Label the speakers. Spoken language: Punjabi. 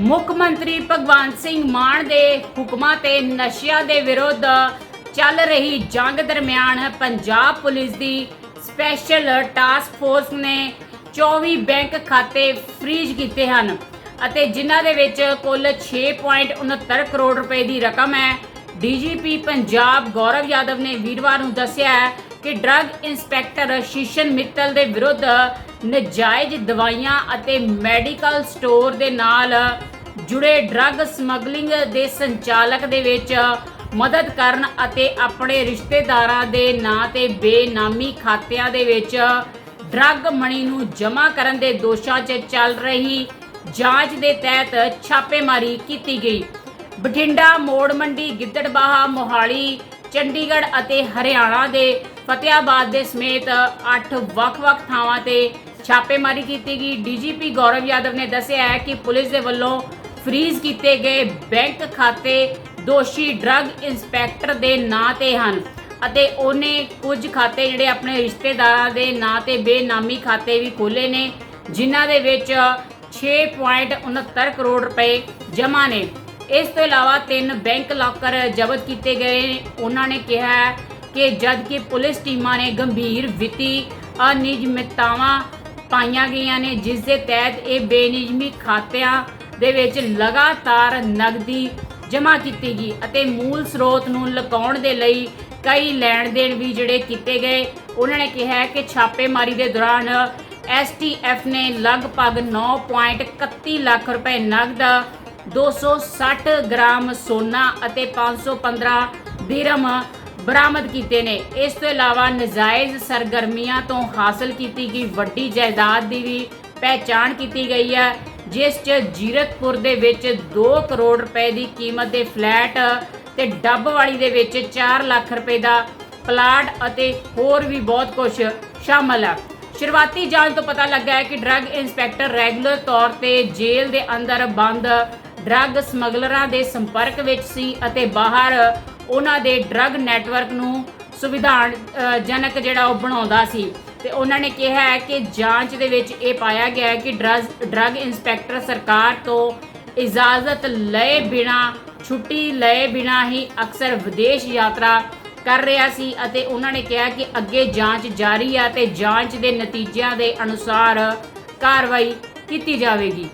Speaker 1: ਮੁੱਖ ਮੰਤਰੀ ਭਗਵੰਤ ਸਿੰਘ ਮਾਨ ਦੇ ਹੁਕਮਾਂ ਤੇ ਨਸ਼ਿਆਂ ਦੇ ਵਿਰੁੱਧ ਚੱਲ ਰਹੀ ਜੰਗ ਦਰਮਿਆਨ ਪੰਜਾਬ ਪੁਲਿਸ ਦੀ ਸਪੈਸ਼ਲ ਟਾਸਕ ਫੋਰਸ ਨੇ 24 ਬੈਂਕ ਖਾਤੇ ਫ੍ਰੀਜ਼ ਕੀਤੇ ਹਨ ਅਤੇ ਜਿਨ੍ਹਾਂ ਦੇ ਵਿੱਚ ਕੁੱਲ 6.69 ਕਰੋੜ ਰੁਪਏ ਦੀ ਰਕਮ ਹੈ। ਡੀਜੀਪੀ ਪੰਜਾਬ ਗੌਰਵ ਯਾਦਵ ਨੇ ਵੀਰਵਾਰ ਨੂੰ ਦੱਸਿਆ ਹੈ ਕਿ ਡਰੱਗ ਇੰਸਪੈਕਟਰ ਸ਼ੀਸ਼ਨ ਮਿੱਤਲ ਦੇ ਵਿਰੁੱਧ ਨਜਾਇਜ਼ ਦਵਾਈਆਂ ਅਤੇ ਮੈਡੀਕਲ ਸਟੋਰ ਦੇ ਨਾਲ ਜੁੜੇ ਡਰੱਗ ਸਮਗਲਿੰਗ ਦੇ ਸੰਚਾਲਕ ਦੇ ਵਿੱਚ ਮਦਦ ਕਰਨ ਅਤੇ ਆਪਣੇ ਰਿਸ਼ਤੇਦਾਰਾਂ ਦੇ ਨਾਂ ਤੇ ਬੇਨਾਮੀ ਖਾਤਿਆਂ ਦੇ ਵਿੱਚ ਡਰੱਗ ਮਣੀ ਨੂੰ ਜਮ੍ਹਾਂ ਕਰਨ ਦੇ ਦੋਸ਼ਾਂ 'ਚ ਚੱਲ ਰਹੀ ਜਾਂਚ ਦੇ ਤਹਿਤ ਛਾਪੇਮਾਰੀ ਕੀਤੀ ਗਈ। ਬਠਿੰਡਾ ਮੋੜ ਮੰਡੀ ਗਿੱਦੜਬਾਹਾ ਮੋਹਾਲੀ ਚੰਡੀਗੜ੍ਹ ਅਤੇ ਹਰਿਆਣਾ ਦੇ ਫਤਿਆਬਾਦ ਦੇ ਸਮੇਤ 8 ਵੱਖ-ਵੱਖ ਥਾਵਾਂ ਤੇ ਛਾਪੇਮਾਰੀ ਕੀਤੀ ਗਈ। ਡੀਜੀਪੀ ਗੌਰਵ ਯਾਦਵ ਨੇ ਦੱਸਿਆ ਹੈ ਕਿ ਪੁਲਿਸ ਦੇ ਵੱਲੋਂ ਫ੍ਰੀਜ਼ ਕੀਤੇ ਗਏ ਬੈਂਕ ਖਾਤੇ ਦੋਸ਼ੀ ਡਰੱਗ ਇੰਸਪੈਕਟਰ ਦੇ ਨਾਂ ਤੇ ਹਨ ਅਤੇ ਉਹਨੇ ਕੁਝ ਖਾਤੇ ਜਿਹੜੇ ਆਪਣੇ ਰਿਸ਼ਤੇਦਾਰਾਂ ਦੇ ਨਾਂ ਤੇ ਬੇਨਾਮੀ ਖਾਤੇ ਵੀ ਖੋਲੇ ਨੇ, ਜਿਨ੍ਹਾਂ ਦੇ ਵਿੱਚ 6.69 ਕਰੋੜ ਰੁਪਏ ਜਮ੍ਹਾਂ ਨੇ। ਇਸ ਤੋਂ ਇਲਾਵਾ ਤਿੰਨ ਬੈਂਕ ਲਾਕਰ ਜ਼ਬਤ ਕੀਤੇ ਗਏ। ਉਹਨਾਂ ਨੇ ਕਿਹਾ ਕਿ ਜਦ ਕਿ ਪੁਲਿਸ ਟੀਮਾਂ ਨੇ ਗੰਭੀਰ ਵਿੱਤੀ ਅਨਿਯਮਿਤਤਾਵਾਂ ਪਾਈਆਂ ਗਈਆਂ ਨੇ, ਜਿਸ ਦੇ ਤਹਿਤ ਇਹ ਬੇਨਿਯਮੀ ਖਾਤਿਆਂ ਦੇ ਵਿੱਚ ਲਗਾਤਾਰ ਨਗਦੀ ਜਮ੍ਹਾਂ ਕੀਤੀ ਗਈ ਅਤੇ ਮੂਲ ਸਰੋਤ ਨੂੰ ਲੁਕਾਉਣ ਦੇ ਲਈ ਕਈ ਲੈਣ ਦੇਣ ਵੀ ਜਿਹੜੇ ਕੀਤੇ ਗਏ। ਉਹਨਾਂ ਨੇ ਕਿਹਾ ਕਿ ਛਾਪੇਮਾਰੀ ਦੇ ਦੌਰਾਨ ਐਸਟੀਐਫ ਨੇ ਲਗਭਗ 9.31 ਲੱਖ ਰੁਪਏ ਨਗਦ 260 ਗ੍ਰਾਮ ਸੋਨਾ ਅਤੇ 515 ਦਿਰਮ ਬਰਾਮਦ ਕੀਤੇ ਨੇ। ਇਸ ਤੋਂ ਇਲਾਵਾ ਨਜਾਇਜ਼ ਸਰਗਰਮੀਆਂ ਤੋਂ ਹਾਸਲ ਕੀਤੀ ਗਈ ਵੱਡੀ ਜਾਇਦਾਦ ਦੀ ਵੀ ਪਹਿਚਾਣ ਕੀਤੀ ਗਈ ਹੈ, ਜਿਸ 'ਚ ਜੀਰਤਪੁਰ ਦੇ ਵਿੱਚ 2 ਕਰੋੜ ਰੁਪਏ ਦੀ ਕੀਮਤ ਦੇ ਫਲੈਟ ਤੇ ਡੱਬਵਾਲੀ ਦੇ ਵਿੱਚ 4 ਲੱਖ ਰੁਪਏ ਦਾ ਪਲਾਟ ਅਤੇ ਹੋਰ ਵੀ ਬਹੁਤ ਕੁਝ ਸ਼ਾਮਲ ਹੈ। ਸ਼ੁਰੂਆਤੀ ਜਾਂਚ ਤੋਂ ਪਤਾ ਲੱਗਾ ਹੈ ਕਿ ਡਰੱਗ ਇੰਸਪੈਕਟਰ ਰੈਗੂਲਰ ਤੌਰ ਤੇ ਜੇਲ੍ਹ ਦੇ ਅੰਦਰ ਬੰਦ ਡਰੱਗ ਸਮਗਲਰਾਂ ਦੇ ਸੰਪਰਕ ਵਿੱਚ ਸੀ ਅਤੇ ਬਾਹਰ ਉਹਨਾਂ ਦੇ ਡਰੱਗ ਨੈਟਵਰਕ ਨੂੰ ਸੁਵਿਧਾਨ ਜਨਕ ਜਿਹੜਾ ਉਹ ਬਣਾਉਂਦਾ ਸੀ। ਤੇ ਉਹਨਾਂ ਨੇ ਕਿਹਾ ਹੈ ਕਿ ਜਾਂਚ ਦੇ ਵਿੱਚ ਇਹ ਪਾਇਆ ਗਿਆ ਹੈ ਕਿ ਡਰੱਗ ਡਰੱਗ ਇੰਸਪੈਕਟਰ ਸਰਕਾਰ ਤੋਂ ਇਜਾਜ਼ਤ ਲਏ ਬਿਨਾ, ਛੁੱਟੀ ਲਏ ਬਿਨਾ ਹੀ ਅਕਸਰ ਵਿਦੇਸ਼ ਯਾਤਰਾ ਕਰ ਰਿਹਾ ਸੀ ਅਤੇ ਉਹਨਾਂ ਨੇ ਕਿਹਾ ਕਿ ਅੱਗੇ ਜਾਂਚ ਜਾਰੀ ਹੈ ਤੇ ਜਾਂਚ ਦੇ ਨਤੀਜਿਆਂ ਦੇ ਅਨੁਸਾਰ ਕਾਰਵਾਈ ਕੀਤੀ ਜਾਵੇਗੀ।